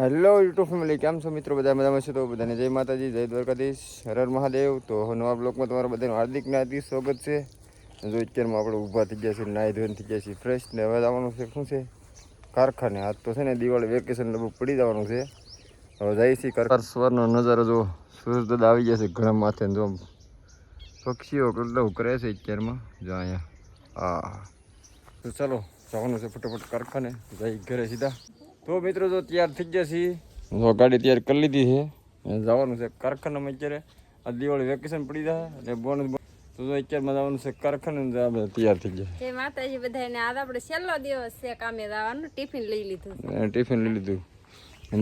Hello YouTube family કેમ છો મિત્રો? બધા મજામાં છે તો બધાને જય માતાજી, જય દ્વારકાધીશ હરર હર મહાદેવ. તો નવા બ્લોકમાં તમારા બધાનું હાર્દિક ને હાર્દિક સ્વાગત છે. જો અત્યારમાં આપણે ઊભા થઈ ગયા છીએ, નાહી ધોઈને થઈ ગયા છીએ ફ્રેશ ને હવે જવાનું છે શું છે? કારખાને. આજ તો છે ને દિવાળી વેકેશન લગભગ પડી જવાનું છે. હવે જાય છે કારખાન. સ્વરનો નજારો જો સૂરજ દાદા આવી ગયા છે ઘણા માથે જો પક્ષીઓ કેટલું કરે છે અત્યારમાં. જો અહીંયા. હા. તો ચાલો, જવાનું છે ફટાફટ કારખાને. જઈ ઘરે સીધા. તો મિત્રો તો તૈયાર થઈ ગયા છીએ. જો ગાડી તૈયાર કરી લીધી છે. જવાનું છે કારખાનામાં અત્યારે. આ દિવાળી વેકેશન પડી જાય એટલે બોનસ તો જો અત્યારમાં જવાનું છે કારખાને ને આ બધા તૈયાર થઈ ગયા. જય માતાજી બધાને આજ આપણે છેલ્લો દિવસ છે કામે જવાનું ટિફિન લઈ લીધું ટિફિન લઈ લીધું.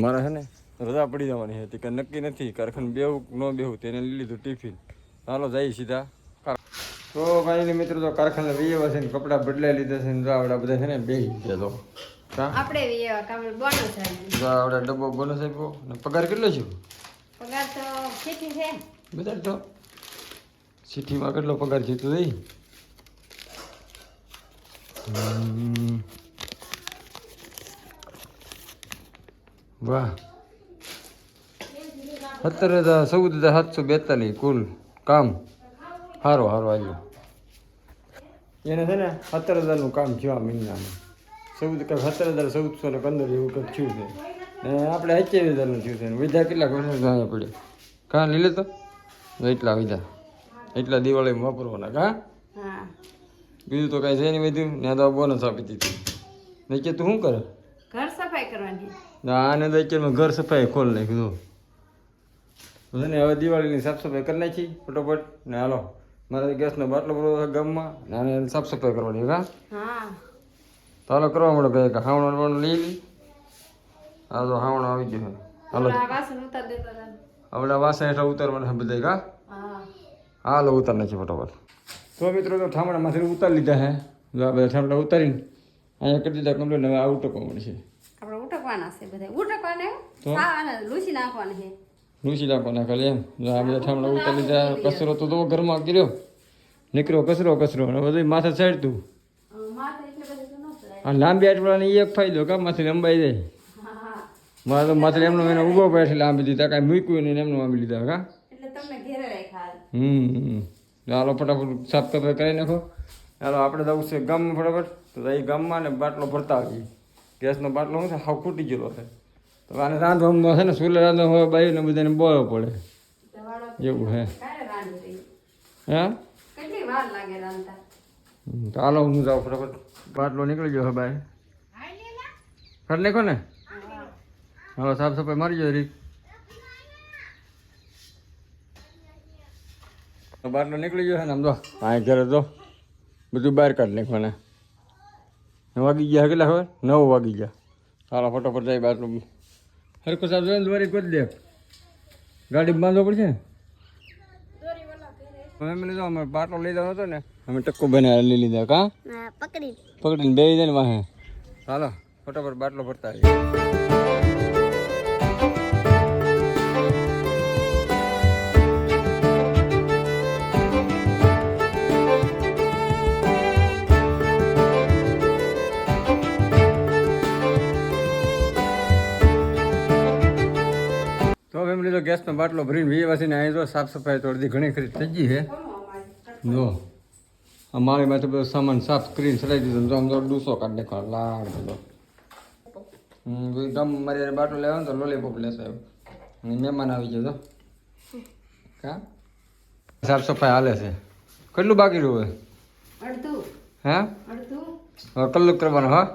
મારા છે ને રજા પડી જવાની હતી કે નક્કી નથી કારખાને બેવું ન બેવું તેને લઈ લીધું ટિફિન. ચાલો જઈએ સીધા. તો ભાઈ મિત્રો તો કારખાને રહી આવ્યા છે ને કપડાં બદલાઈ લીધા છે ને જો આવડા બધા છે ને બે ગયા તો આપણે આવડા ડબ્બો બોનસ આપ્યો. ને પગાર કેટલો છે? પગાર તો ખેતી છે. બતાડ તો? સિટીમાં કેટલો પગાર છે તું જઈ વાહ. સત્તર હજાર ચૌદ હજાર સાતસો બેતાલીસ કુલ કામ. સારો સારો આવ્યો એને છે ને સત્તર હજારનું કામ થયું આ મહિનામાં. ચૌદ કંઈક સત્તર હજાર ચૌદસો ને પંદર એવું કંઈક થયું છે. ને આપણે અઠ્યાવીસ હજારનું થયું છે. વિધા કેટલા વર્ષ અહીંયા પડે કાં લઈ લેતો એટલા વિધા. એટલા દિવાળીમાં વાપરવાના કા? હા. બીજું તો કાંઈ છે નહીં વધ્યું ને તો બોનસ આપી દીધી. નહીં કે તું શું કરે? ઘર સફાઈ કરવાની. ના આને તો અત્યારમાં ઘર સફાઈ ખોલ નાખ્યું ને હવે દિવાળીની સાફ સફાઈ કરી નાખી ફટોફટ. ને હાલો. મારે ગેસનો બાટલો ભરવો ગામમાં. ને સાફ સફાઈ કરવાની હા. હાલો કરવા મળે ભાઈ કે હાવણ લઈ લી આ તો હાવણો આવી ગયો હાલો. હવે વાસણ હેઠળ ઉતારવાના બધા કા? હા. હાલો ઉતાર નાખી ફટોફટ. તો મિત્રો તો ઠામડામાંથી ઉતારી લીધા હે જો આ બધા ઠામણા ઉતારીને અહીંયા કરી દીધા કમ્પ્લીટ હવે આ ઉટકવા મળશે આપણે ઉટકવાના છે બધા. ઉટકવાના? ખાવાના લૂસી નાખવાના છે. લૂસી નાખવાના ખાલી એમ. જો આ બધા ઉતારી લીધા. કચરો તો તો ઘરમાં કર્યો નીકળ્યો કચરો કચરો. અને બધું માથે સાઈડતું અ, માથે એટલે બધું તો ન લાંબી આટવાળાને એક ફાયદો કે? માથે લંબાઈ જાય. મારે તો માથે એમનો એને ઊભો પડે એટલે લાંબી દીધા. કાંઈ મૂક્યું નહીં ને એમનું આંબી લીધા કા? હમ. હાલો ફટાફટ સાફ સફાઈ કરી નાખો. હાલો આપણે જવું છે ગામમાં ફટાફટ. તો એ ગામમાં ને બાટલો ભરતા આવીએ. ગેસનો બાટલો શું છે? હાવ ખૂટી ગયેલો છે. તો આને રાંધવામાં છે ને સુલે રાંધવા હોય બાઈને બધાને બોલવો પડે. એવું હે? હા રાંધી તો હાલો હું જાઉં ફટાફટ. બાટલો નીકળી ગયો હવે બાય ફર નાખો ને? હાલો સાફ સફાઈ મારી જાય રીત. બાટલો નીકળી ગયો છે ને આમ તો આ ઘરે તો બધું બહાર કાઢી નાખવાના. વાગી ગયા કેટલા ખબર? નવ વાગી ગયા. સારા ફટાફટ જાય બાટલો હરકો સાહેબ જોઈએ દ્વારી કરી દે. ગાડી બાંધવો પડશે ને? હવે એમ લીધો અમે બાટલો લઈ જવાનો હતો ને અમે ટક્કો બને લઈ લીધા કા? પકડી પકડીને બે જાય ને વાહે. હાલો ફટાફટ બાટલો ભરતા આવીએ. તો ફેમિલી તો ગેસનો બાટલો ભરીને વીએ વાસીને અહીં જો સાફ સફાઈ થોડી ઘણી ખરી થઈ ગઈ છે. જો. આ મારી માથે બધો સામાન સાફ કરીને ચડાવી દીધો તો આમ તો ડૂસો કાઢી નાખવા લાડ બધો. ગામ મારી બાટલો લેવાનો તો લોલીપોપ લેશે મહેમાન આવી ગયો તો. કા? સાફ સફાઈ હાલે છે. કેટલું બાકી રહ્યું હવે? અડધું. હે? હા કલર કરવાનો હા.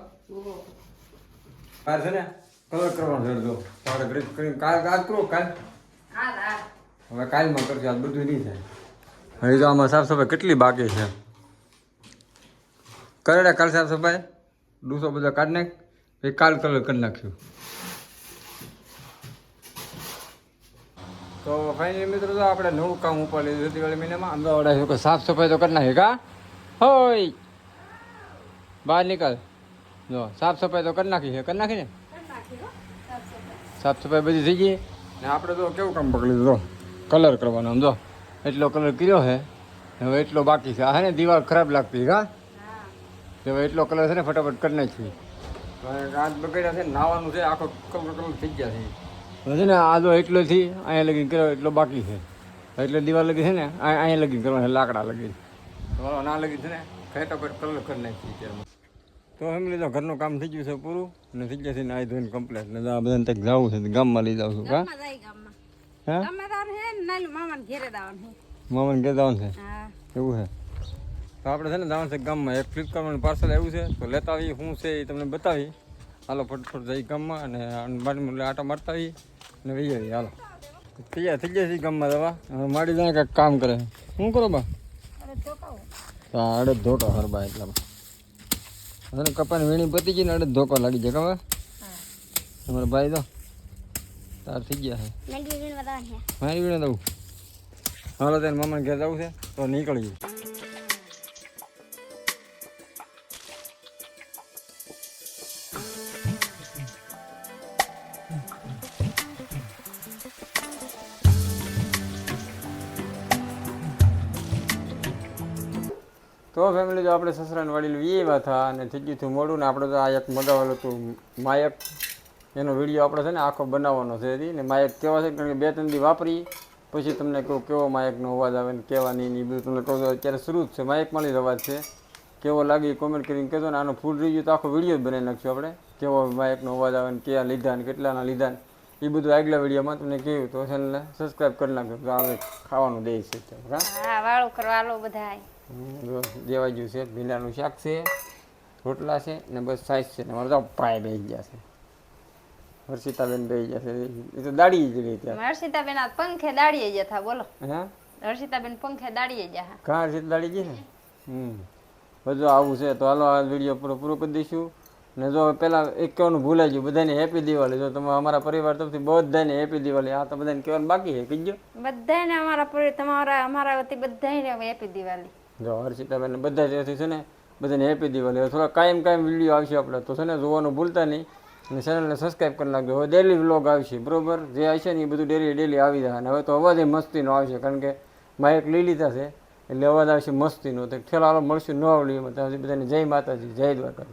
છે ને કલર કરવાનો અડધો. આપણે ગ્રીપ કરીને કાલ કાલ કરો કાલ. હવે કાલમાં કરજો આજ બધું નહીં થાય. હવે તો આમાં સાફ સફાઈ કેટલી બાકી છે? કરેડા કાલ સાફ સફાઈ ડૂસો બધા કાઢી નાખ પછી કાલ કલર કરી નાખ્યું. તો ફાઇનલી મિત્રો તો આપણે નવું કામ ઉપર લીધું. દિવાળી મહિનામાં અમદાવાદ આવ્યું કે સાફ સફાઈ તો કરી નાખી કા? હોય બહાર નીકળ. જો સાફ સફાઈ તો કરી નાખી છે કરી નાખી ને? સાફ સફાઈ. બધી થઈ ગઈ. ને આપણે તો કેવું કામ પકડી દીધું કલર કરવાનો આમ જો. એટલો કલર કર્યો છે. હવે એટલો બાકી છે. હા હે ને દિવાલ ખરાબ લાગતી હા હવે એટલો કલર છે ને ફટાફટ કરી નાખી રાત બગડ્યા છે ને નાવાનું છે આખો કલર કલર થઈ ગયા છે. ને આ જો એટલો અહીંયા લગીન કર્યો એટલો બાકી છે. એટલે દિવાલ લગી છે ને આ- અહીંયા લગીન કરવાનું છે લાકડા લગી. ના લગી છે ને ફેટાફટ કલર કરી નાખી અત્યારમાં. તો એમ લીધો ઘરનું કામ થઈ ગયું છે પૂરું અને થઈ ગયા છે નાઈ ધોઈને કમ્પ્લેટ ને આ બધાને કંઈક જવું છે તો ગામમાં લઈ જાઉં છું કા ગામમાં જાય ગામમાં. હા? ગામમાં જવાનું છે ને નાનું મામાને ઘેરે જવાનું છે. મામાને ઘેર જવાનું છે? એવું છે? તો આપણે છે ને જવાનું છે ગામમાં. એક ફ્લિપકાર્ટમાં પાર્સલ આવ્યું છે. તો લેતા આવી શું છે એ તમને બતાવી. હાલો ફટફટ જઈ ગામમાં અને એટલે આટા મારતા આવી અને વહી આવી હાલો. જાય થઈ જાય છે ગામમાં દવા માડી જાય કાંઈક કામ કરે. શું કરો બા? અડે ધોકો હરબા એટલા. અને કપાની વીણી પતી ગઈ ને અડે ધોકો લાગી જાય ખબર? તમારો ભાઈ તો? તાર થઈ ગયા છે. મારી વીણે દઉં હાલો તેને મામાને ઘેર જવું છે. તો નીકળીએ. તો ફેમિલી જો આપણે સસરાને વાળી લઈએ એવા હતા અને થઈ ગયું હતું મોડું ને આપણે તો આ એક મગાવેલું હતું માયક. એનો વીડિયો આપણે છે ને આખો બનાવવાનો છે ને માયક કેવા છે? કારણ કે બે ત્રણ દી વાપરી. પછી તમને કહું, કેવો માયકનો અવાજ આવે ને કેવા નહીં એ બધું તમને કહું તો અત્યારે શરૂ જ છે. માયકમાં જ અવાજ છે. કેવો લાગે કોમેન્ટ કરીને કહેજો ને. આનો ફૂલ રિવ્યુ તો આખો વીડિયો જ બનાવી નાખશું આપણે. કેવો માયકનો અવાજ આવે ને ક્યાં લીધા ને કેટલાના લીધા ને. એ બધું આગલા વિડીયોમાં તમને કહ્યું તો ચેનલને સબસ્ક્રાઈબ કરી નાખજો. તો આવે, ખાવાનું દે છે હા? હા દેવાઈ ગયું છે. ભીંડાનું શાક છે રોટલા છે ને બસ સાઈઝ છે. ને મારે તો પાય બેસી જશે હર્ષિતાબેન બેસી છે. એ તો દાડી જ રહી ત્યાં હર્ષિતાબેન આ પંખે દાડીએ જ થા બોલો. હા? હર્ષિતાબેન પંખે દાડીએ ગયા કાં હર્ષિત દાડી ને હમ. બધું આવું છે. તો હાલો આ વીડિયો પૂરો પૂરો કરી દઈશું. ને જો પહેલાં એક કહેવાનું ભૂલાઈ ગયું. બધાને હેપી દિવાળી જો તમે અમારા પરિવાર તરફથી બધાને હેપી દિવાળી આ તો બધાને કહેવાનું બાકી છે. કીજો બધાને અમારા પરિવાર તમારા અમારા વતી બધાને હેપી દિવાળી જો હર્ષિતાબેન બધા ત્યાંથી છે ને બધાને હેપી દિવાળી થોડા કાયમ કાયમ વીડિયો આવશે આપણે તો છે ને જોવાનું ભૂલતા નહીં. અને ચેનલને સબસ્ક્રાઈબ કરી નાખજો. હવે ડેલી વ્લોગ આવશે, બરાબર? જે આવશે ને એ બધું ડેલી ડેલી આવી જાય. અને હવે તો અવાજ મસ્તીનો આવશે, કારણ કે માઇક લઈ લીધા છે. એટલે અવાજ આવશે મસ્તીનો. તો ઠેલો હાલો મળશું ન વિડીયોમાં ત્યાં બધાને જય માતાજી, જય દ્વારકા